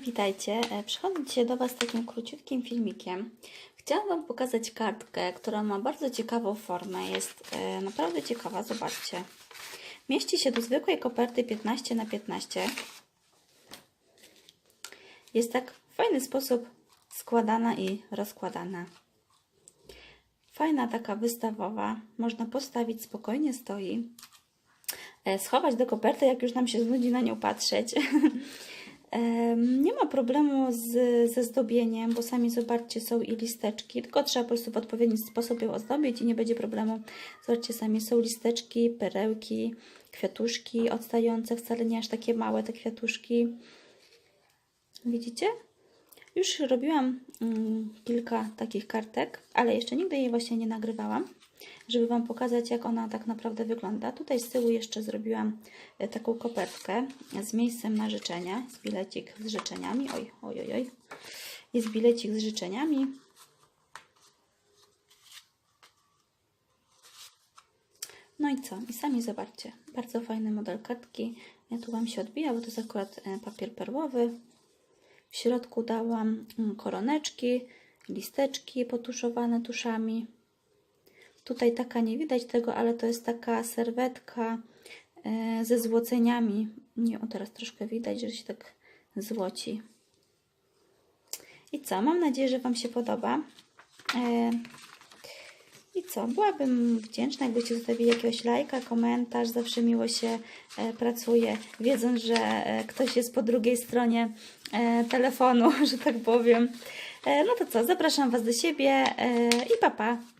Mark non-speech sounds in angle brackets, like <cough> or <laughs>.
Witajcie. E, Przychodzę dzisiaj do Was takim króciutkim filmikiem. Chciałam Wam pokazać kartkę, która ma bardzo ciekawą formę. Jest e, naprawdę ciekawa, zobaczcie. Mieści się do zwykłej koperty 15 na 15 Jest tak w fajny sposób składana i rozkładana. Fajna taka wystawowa. Można postawić, spokojnie stoi. E, Schować do koperty, jak już nam się znudzi na nią patrzeć. <laughs> Nie ma problemu z, ze zdobieniem, bo sami zobaczcie, są i listeczki, tylko trzeba po prostu w odpowiedni sposób ją ozdobić i nie będzie problemu. Zobaczcie sami, są listeczki, perełki, kwiatuszki odstające, wcale nie aż takie małe te kwiatuszki. Widzicie? Już robiłam mm, kilka takich kartek, ale jeszcze nigdy jej właśnie nie nagrywałam, żeby Wam pokazać, jak ona tak naprawdę wygląda. Tutaj z tyłu jeszcze zrobiłam e, taką kopertkę z miejscem na życzenia. Jest bilecik z życzeniami. Oj, oj, oj, oj. Jest bilecik z życzeniami. No i co? I sami zobaczcie. Bardzo fajny model kartki. Ja tu Wam się odbija, bo to jest akurat e, papier perłowy. W środku dałam mm, koroneczki, listeczki potuszowane tuszami. Tutaj taka nie widać tego, ale to jest taka serwetka e, ze złoceniami. Nie, o teraz troszkę widać, że się tak złoci. I co? Mam nadzieję, że Wam się podoba. I co? Byłabym wdzięczna, jakbyście zostawili jakiegoś lajka, komentarz. Zawsze miło się e, pracuje, wiedząc, że e, ktoś jest po drugiej stronie e, telefonu, <laughs> że tak powiem. No to co? Zapraszam Was do siebie i papa. Pa.